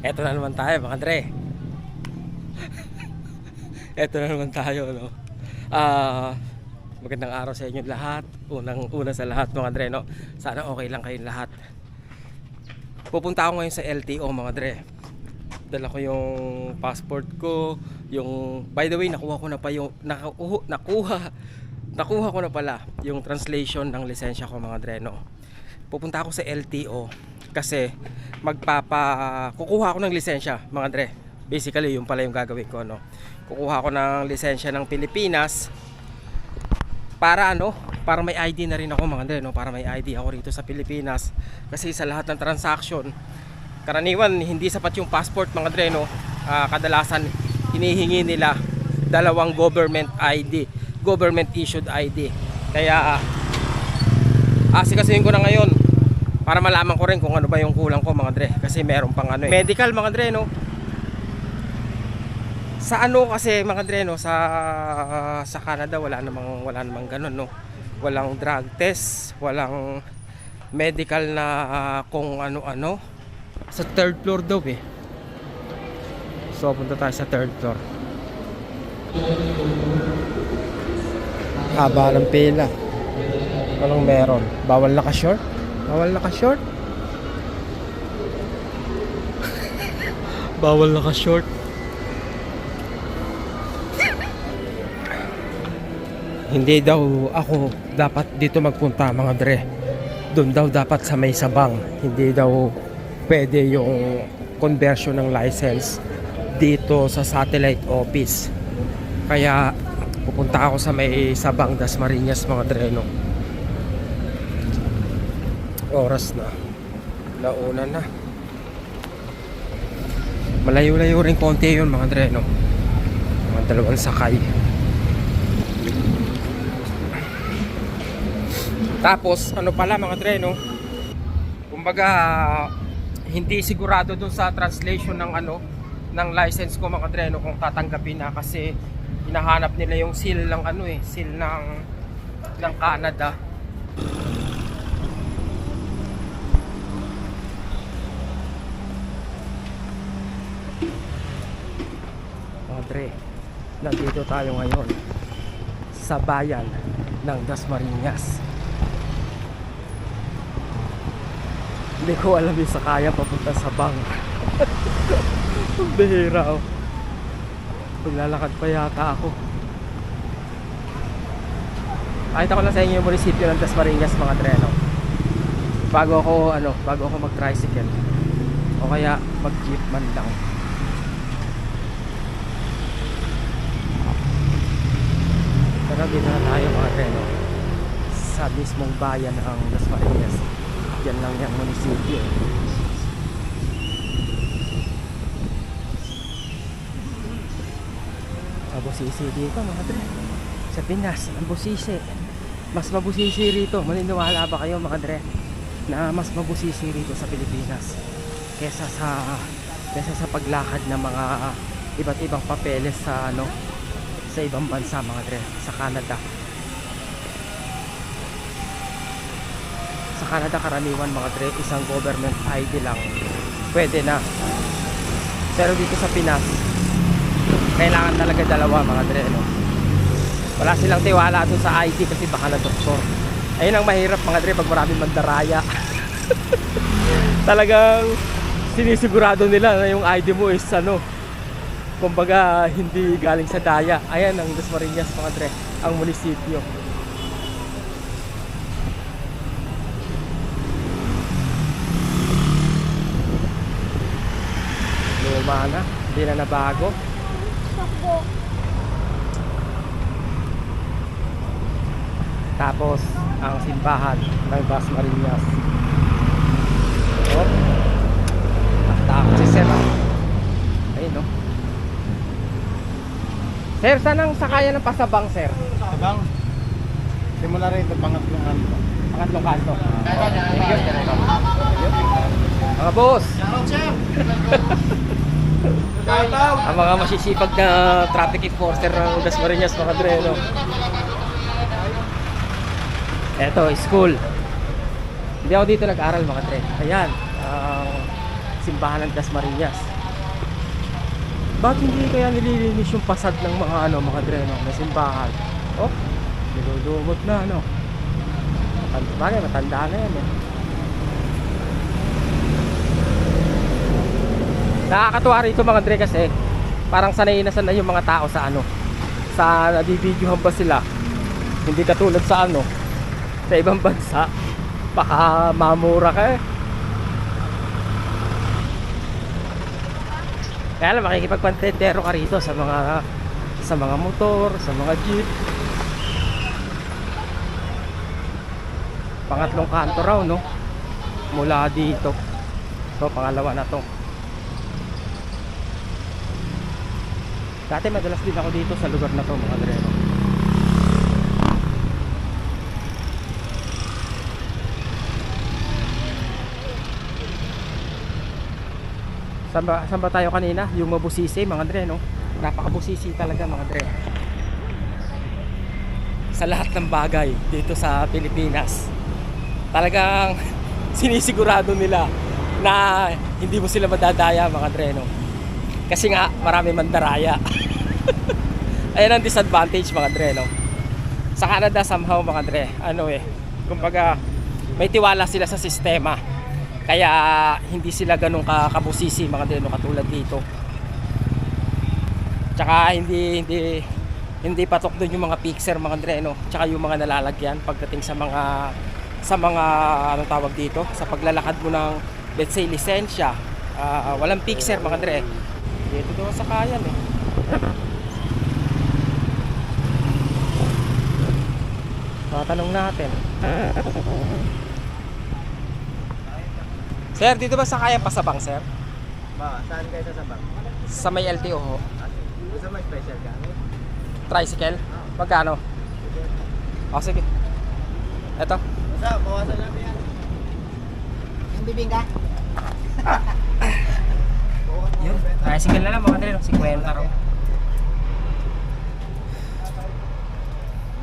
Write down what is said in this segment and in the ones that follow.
Eto na naman tayo mga Dre. Eto na naman tayo no. Ah, magandang araw sa inyo lahat. Unang una sa lahat mga Dre no. Sana okay lang kayong lahat. Pupunta ako ngayon sa LTO mga Dre. Dala ko yung passport ko, yung by the way nakuha ko na pa yung nakuha nakuha nakuha ko na pala yung translation ng lisensya ko mga Dre no. Pupunta ako sa LTO kasi magpapa kukuha ako ng lisensya mga Dre. Basically yung pala yung gagawin ko no. Kukuha ako ng lisensya ng Pilipinas para ano, para may ID na rin ako mga Dre no, para may ID ako rito sa Pilipinas kasi sa lahat ng transaction karaniwan hindi sapat yung passport mga Dre no. Ah, kadalasan hinihingi nila dalawang government ID, government issued ID. Kaya asikasuhin ko na ngayon para malaman ko rin kung ano ba yung kulang ko mga Dre. Kasi meron pang ano eh. medical mga Dre no? Sa ano kasi mga Dre no? Sa sa Canada wala namang wala namang ganun no? Walang drug test walang medical na ah, kung ano-ano. Sa third floor daw eh. So punta tayo sa third floor. Haba ng pila. Anong meron? Bawal naka-short? Bawal naka-short? Bawal naka-short. Hindi daw ako dapat dito magpunta mga dre. Doon daw dapat sa may sabang. Hindi daw pwede yung conversion ng license dito sa satellite office. Kaya pupunta ako sa may sabang Dasmariñas mga dre no oras na. Launa na. Malayo-layo rin konti yun mga dre no? Mga dalawang sakay. Tapos ano pala mga dre no? Kumbaga hindi sigurado dun sa translation ng ano ng license ko mga dre no? Kung tatanggapin na kasi hinahanap nila yung seal ng ano eh seal ng ng Canada nandito tayo ngayon sa bayan ng Dasmariñas. Hindi ko alam yung sakaya papunta sa bang. Ang bihira oh. Maglalakad pa yata ako. Pakita ko lang sa inyo yung munisipyo ng Dasmariñas mga Dre, no? Bago ako, ano, bago ako mag-tricycle. O kaya mag-jeep man lang. Pero dito na tayo mga treno sa mismong bayan ng Las Marinas. Yan lang yung munisipyo. Mabusisi dito mga tre. Sa Pinas, ang busisi. Mas mabusisi rito. Maniniwala ba kayo mga tre na mas mabusisi rito sa Pilipinas kesa sa kesa sa paglakad ng mga iba't ibang papeles sa ano sa ibang bansa mga dre sa Canada. Sa Canada karaniwan mga dre isang government ID lang. Pwede na. Pero dito sa Pinas kailangan talaga dalawa mga dre no? wala silang tiwala dun sa ID kasi baka na doktor. Ayun ang mahirap mga dre pag maraming mandaraya. Talagang sinisigurado nila na yung ID mo is ano kumbaga hindi galing sa daya. Ayan ang Dasmariñas mga dre ang munisipyo. Luma na hindi na nabago. Tapos ang simbahan ng Dasmariñas oh. Takot si Sir ah. ayun no Sir, saan ang sakayan ng pasabang, sir? Abang, simula rito pangatlong ano. Pangatlong kanto. Mga boss, ang mga masisipag na traffic enforcer ng Dasmariñas, mga dre, no? Eto, school. Hindi ako dito nag-aral, mga dre. Ayan, ang simbahan ng Dasmariñas. Bakit hindi kaya nililinis yung pasad ng mga ano, mga dreno na simbahan? Oh, nilulumot na ano. Matanda, bagay, matanda na yan eh. Nakakatuwa rito mga dre kasi parang sanay na sanay yung mga tao sa ano sa nabibidyohan ba sila hindi katulad sa ano sa ibang bansa baka mamura ka eh kaya lang makikipagpantetero ka rito sa mga sa mga motor sa mga jeep. Pangatlong kanto raw no? Mula dito. So pangalawa na to. Dati madalas din ako dito sa lugar na to mga dreno. Saan ba, saan ba tayo kanina? Yung mabusisi mga dreno. Napakabusisi talaga mga dreno. Sa lahat ng bagay dito sa Pilipinas. Talagang sinisigurado nila na hindi mo sila madadaya mga dreno. Kasi nga, marami mandaraya. Ayan ang disadvantage mga dre, no? Sa Canada, somehow mga dre, ano eh, kumbaga, may tiwala sila sa sistema. Kaya, hindi sila ganun kakabusisi mga dre, no, katulad dito. Tsaka, hindi, hindi, hindi patok doon yung mga fixer mga dre, no? Tsaka yung mga nalalagyan pagdating sa mga, sa mga, anong tawag dito, sa paglalakad mo ng, let's say, lisensya. Ah, walang fixer mga dre. Dito daw sa kayan eh. Tatanong natin. Sir, dito ba sa kayan pasabang, sir? Ba, saan kayo sasabang? Sa may LTO ho. Gusto mo special ka? Tricycle? Magkano? O, sige. Eto. Basta, bawasan namin yan. Yung bibingka? Yun. Tricycle na lang mga dre, 50 raw.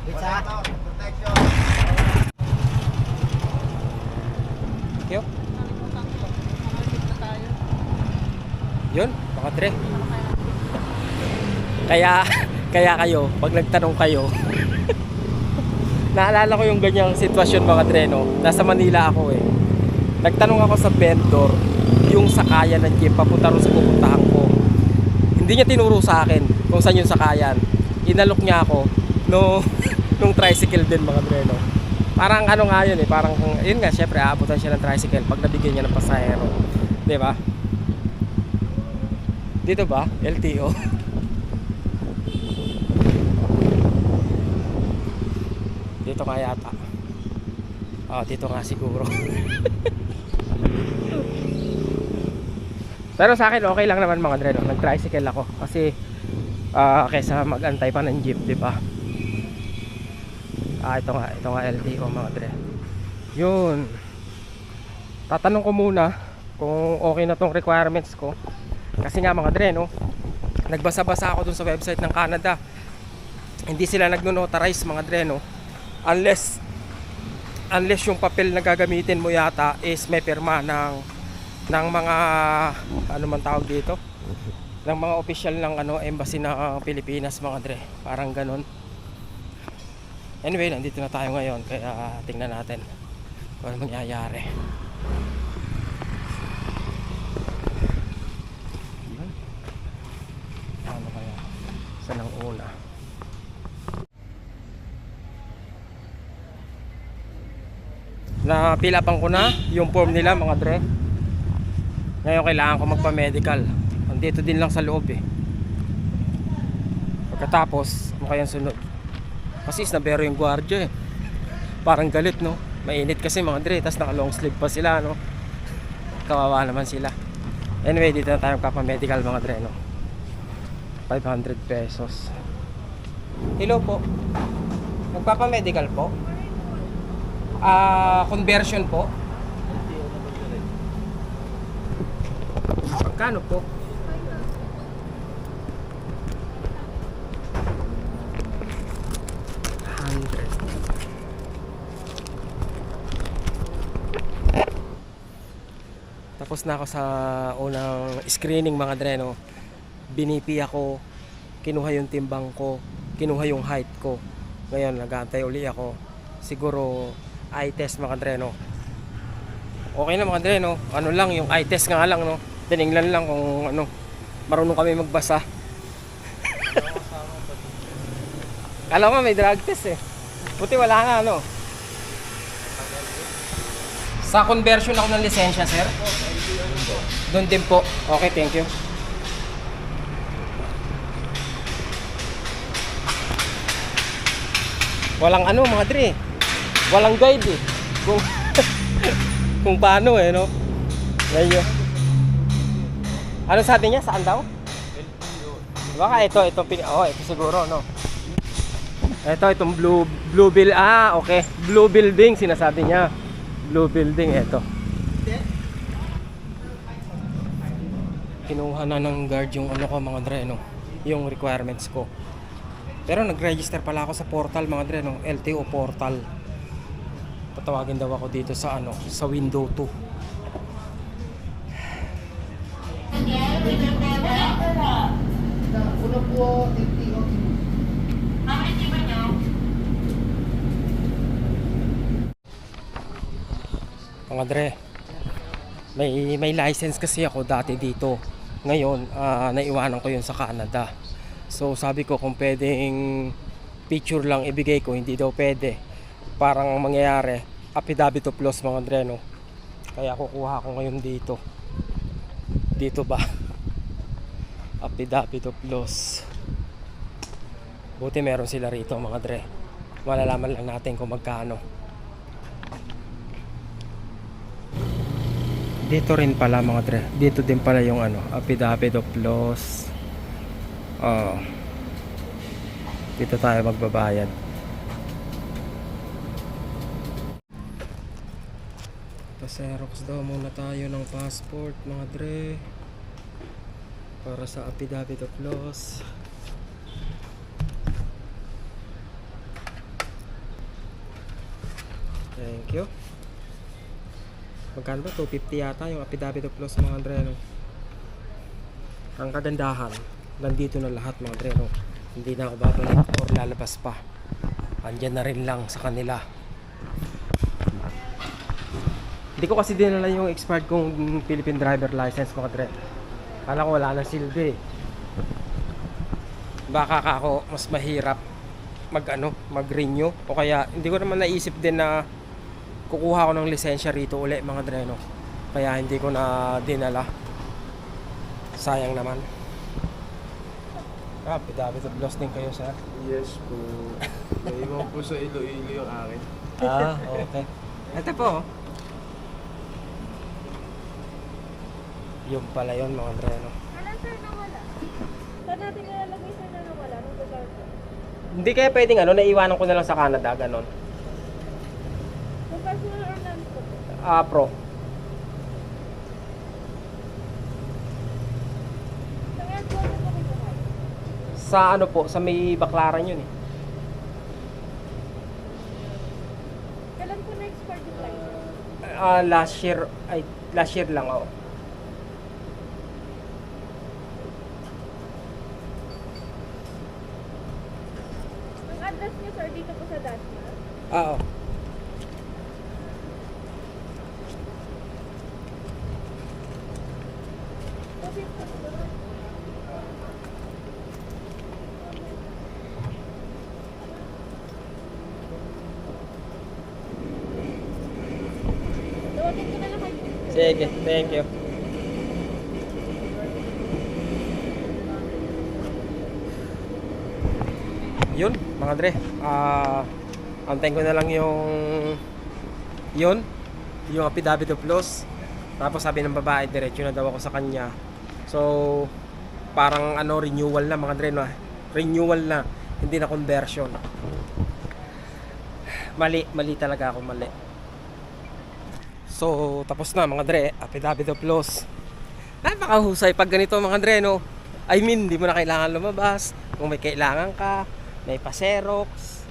Pizza? Yun, mga dre. Kaya, kaya kayo, pag nagtanong kayo, naalala ko yung ganyang sitwasyon mga dre, no? Nasa Manila ako eh. Nagtanong ako sa vendor, yung sakayan ng jeep, papunta rin sa pupuntahan ko. Hindi niya tinuro sa akin kung saan yung sakayan. Inalok niya ako no, nung tricycle din mga dre, no? Parang ano nga yun eh, parang yun nga, syempre aabutan siya ng tricycle pag nabigyan niya ng pasahero. Ba? Dito ba? LTO? dito nga yata. Oh, dito nga siguro. Pero sa akin okay lang naman mga dre, no? Nag-tricycle ako kasi ah kaysa mag-antay pa ng jeep, di ba? Ah, ito nga, ito nga LTO mga dre. Yun. Tatanong ko muna kung okay na tong requirements ko. Kasi nga mga dre, no? Nagbasa-basa ako dun sa website ng Canada. Hindi sila nagno-notarize mga dre, no? Unless unless yung papel na gagamitin mo yata is may pirma ng ng mga ano man tawag dito ng mga official ng ano embassy ng Pilipinas mga dre parang ganun anyway nandito na tayo ngayon kaya tingnan natin kung ano mangyayari Yun. ano kaya saan ang una na pilapan ko na yung form nila mga dre. Ngayon kailangan ko magpa-medical. Andito din lang sa loob eh. Pagkatapos ano kayang sunod. Kasi isnabero yung gwardiya eh. Parang galit no? Mainit kasi mga dre. Tas naka long sleeve pa sila no? Kawawa naman sila. Anyway dito na tayo magpapa-medical mga dre no? 500 pesos. Hello po. Magpapa-medical po Ah, conversion po. Magkano po? Tapos na ako sa unang screening mga dreno. Binipi ako, kinuha yung timbang ko, kinuha yung height ko. Ngayon, nag-aantay uli ako. Siguro, eye test mga dreno. Okay na mga dreno. Ano lang, yung eye test nga lang, no? Tiningnan lang kung ano, marunong kami magbasa. Kala ko may drug test eh. Buti wala na, ano? Sa conversion ako ng lisensya, sir? Doon din po. Okay, thank you. Walang ano, mga dre. Walang guide eh. Kung, kung paano eh, no? Ngayon. Ano sa atin niya? Saan daw? Baka ito, ito, pin- oh, ito siguro, no? Ito, itong blue, blue bill, ah, okay. Blue building, sinasabi niya. Blue building, ito. Kinuha na ng guard yung ano ko, mga dre, no? Yung requirements ko. Pero nag-register pala ako sa portal, mga dre, no? LTO portal. Patawagin daw ako dito sa ano, sa window 2. Uno po. Mga dre, may, may license kasi ako dati dito. Ngayon, ah, naiwanan ko yun sa Canada. So sabi ko kung pwedeng picture lang ibigay ko, hindi daw pwede. Parang ang mangyayari, affidavit of mga dre, no? Kaya kukuha ko ngayon dito. Dito ba? Affidavit of loss. Buti meron sila rito mga dre. Malalaman lang natin kung magkano. Dito rin pala mga tre. Dito din pala yung ano, affidavit of. Oo. Dito tayo magbabayad. Paserox daw muna tayo ng passport mga dre. Para sa affidavit of loss. Thank you. Magkano ba? 250 yata yung affidavit of loss mga Andreno. Ang kagandahan, nandito na lahat mga Andreno. Hindi na ako babalik or lalabas pa. Andyan na rin lang sa kanila. Hindi ko kasi dinala yung expired kong Philippine driver license mga Andre. Kala ko wala na silbi. Baka ka ako mas mahirap mag ano, mag-renew o kaya hindi ko naman naisip din na kukuha ko ng lisensya rito uli mga dreno kaya hindi ko na dinala sayang naman ah pidabit of loss din kayo sir Yes po. Naiwan po sa Iloilo yung akin. ah okay ito po yung pala yun mga dreno Wala sir, nawala. Saan natin nilalagay sir na nawala? Nung lugar ko? hindi kaya pwedeng ano naiwanan ko na lang sa Canada ganon personal or ah pro Sa po ano po sa may baklaran yun eh Kailan po na-expire yung license? Ah, last year ay last year lang oh. Ang address niyo sir dito po sa Dasma. Oo. Kasi po, Tawagin ko na lang kayo. Sige, thank you. Yun, mga dre. Ah, antayin ko na lang yung yun, yung affidavit of loss. Tapos sabi ng babae, diretso na daw ako sa kanya. So, parang ano, renewal na mga dre, no? Renewal na, hindi na conversion. Mali, mali talaga ako, mali. So, tapos na mga dre, of loss. Napakahusay pag ganito mga dre, no? I mean, di mo na kailangan lumabas. Kung may kailangan ka, may pa-Xerox,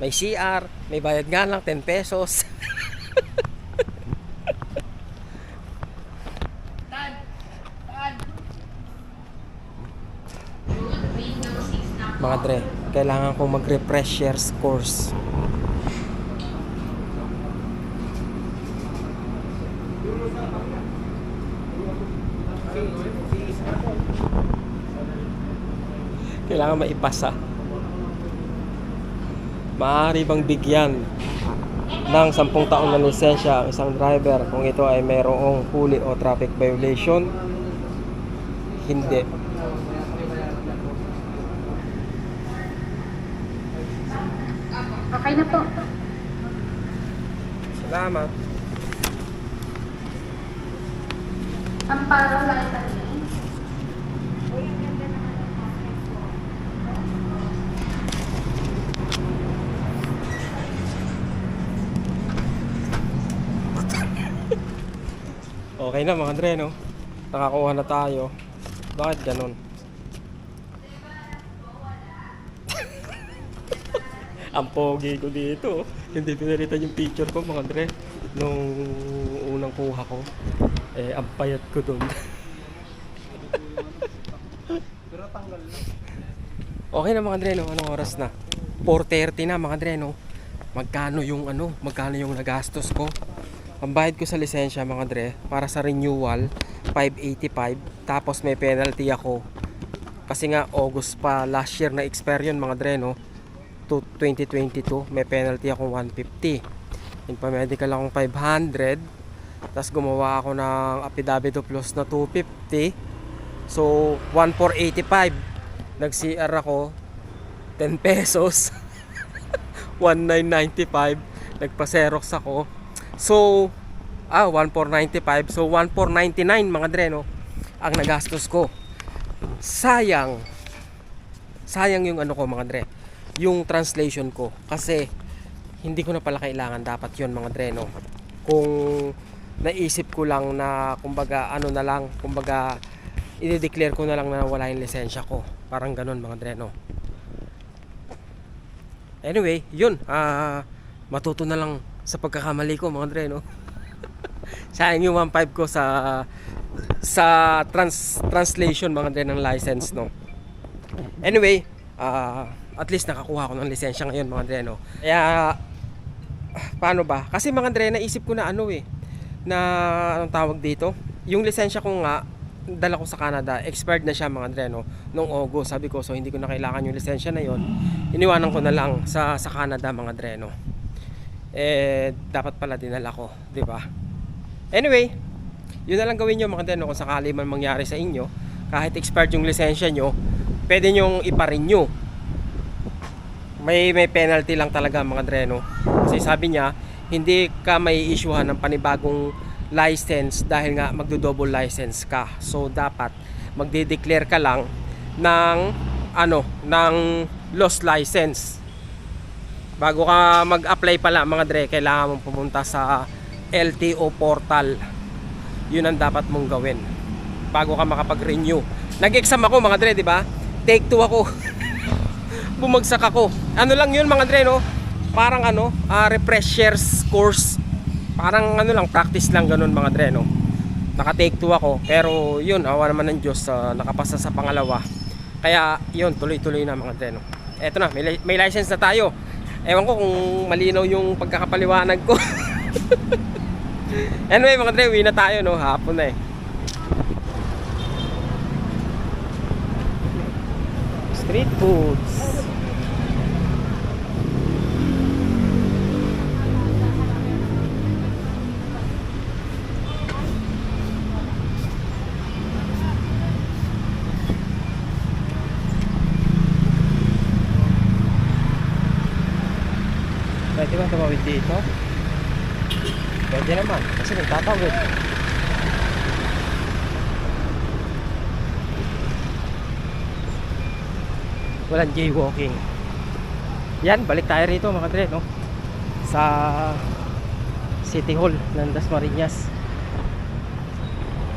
may CR, may bayad nga lang 10 pesos. mga dre. Kailangan kong mag-refreshers course. Kailangan maipasa. Maaari bang bigyan ng 10 taon na lisensya ang isang driver kung ito ay mayroong huli o traffic violation? Hindi. Okay na po. Salamat. Amparo Light Okay na mga Dre, no? Nakakuha na tayo. Bakit ganun? Ang pogi ko dito. Hindi pinalitan yung picture ko mga Dre. Nung unang kuha ko. Eh, ang payat ko dun. okay na mga Dre, no? Anong oras na? 4.30 na mga Dre, no? Magkano yung ano? Magkano yung nagastos ko? Ang bayad ko sa lisensya mga dre para sa renewal 585 tapos may penalty ako kasi nga August pa last year na expire yun mga dre no 2022 may penalty akong 150 in pa medical akong 500 tapos gumawa ako ng affidavit of loss na 250 so 1485 nag CR ako 10 pesos 1995 nagpa Xerox ako So, ah, 1495. So, 1499 mga dre, no? Ang nagastos ko. Sayang. Sayang yung ano ko mga dre. Yung translation ko. Kasi, hindi ko na pala kailangan dapat yon mga dre, no? Kung naisip ko lang na, kumbaga, ano na lang, kumbaga, i-declare ko na lang na wala yung lisensya ko. Parang ganun mga dre, no? Anyway, yun. Ah, matuto na lang sa pagkakamali ko mga dre no sayang yung 1.5 ko sa sa trans, translation mga dre ng license no anyway ah, at least nakakuha ko ng lisensya ngayon mga dre no kaya paano ba? Kasi mga dre naisip ko na ano eh na anong tawag dito? Yung lisensya ko nga dala ko sa Canada expired na siya mga dre no nung August. Sabi ko so hindi ko na kailangan yung lisensya na yon iniwanan ko na lang sa sa Canada mga dre no eh dapat pala dinala ko, 'di ba? Anyway, yun na lang gawin niyo mga deno kung sakali man mangyari sa inyo, kahit expired yung lisensya nyo, pwede nyong ipa-renew. May may penalty lang talaga mga dreno. Kasi sabi niya, hindi ka may issuehan ng panibagong license dahil nga magdo-double license ka. So dapat magde-declare ka lang ng ano, ng lost license. Bago ka mag-apply pala mga dre kailangan mong pumunta sa LTO portal. Yun ang dapat mong gawin bago ka makapag-renew. Nag-exam ako mga dre di ba? Take two ako bumagsak ako. Ano lang yun mga dre no? Parang ano uh, refreshers course. Parang ano lang practice lang ganun mga dre no? Naka take two ako pero yun awa naman ng Diyos uh, nakapasa sa pangalawa. Kaya yun tuloy tuloy na mga dre no? Eto na may, may license na tayo. Ewan ko kung malinaw yung pagkakapaliwanag ko. anyway mga dre, uwi na tayo no, hapon na eh. Street foods. Pwede ba tumawid dito? Pwede naman, kasi nagtatawid. Walang jaywalking. Yan, balik tayo rito mga dre, no? Sa City Hall ng Dasmariñas.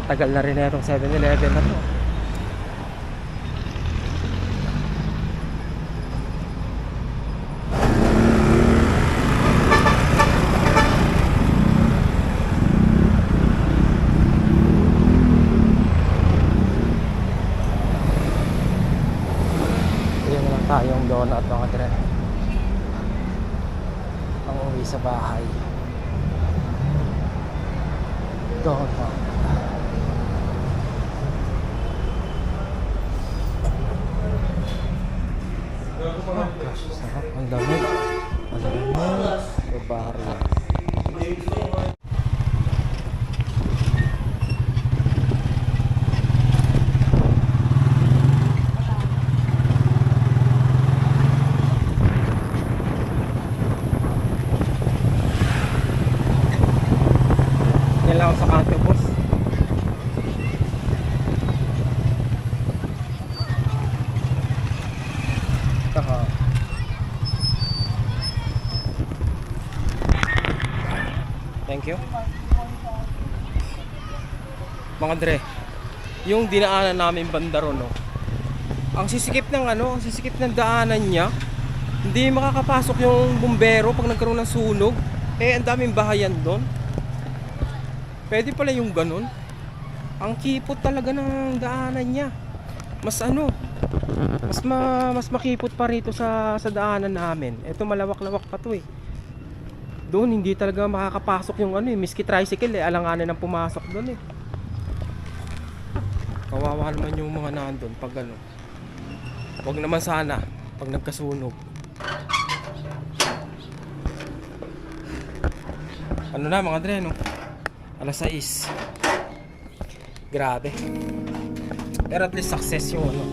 Tagal na rin na itong 7-Eleven na to. Sarap. Ang dami. Ang dami. Mga dre, yung dinaanan namin bandaro, no? Ang sisikip ng ano, ang sisikip ng daanan niya, hindi makakapasok yung bumbero pag nagkaroon ng sunog. Eh, ang daming bahayan doon. Pwede pala yung ganun. Ang kipot talaga ng daanan niya. Mas ano, mas ma, mas makipot pa rito sa sa daanan namin. Ito malawak-lawak pa to eh. Doon hindi talaga makakapasok yung ano eh, miski tricycle eh, alanganin ang pumasok doon eh. Kawawa naman yung mga nandun pag ano. Wag naman sana pag nagkasunog. Ano na mga dre no? Alas 6. Grabe. Pero at least success yung ano.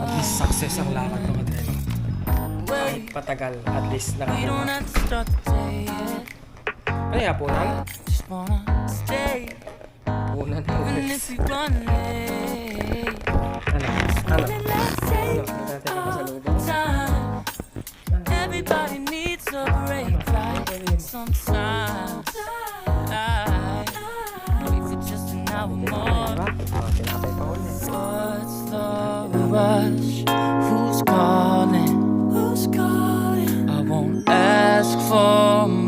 At least success ang lakad mga dre no? Kahit patagal, at least the day yet. Ano Everybody needs a break like sometimes. Wait for just an hour more. What's the rush? Who's calling? Who's calling? I won't ask for more.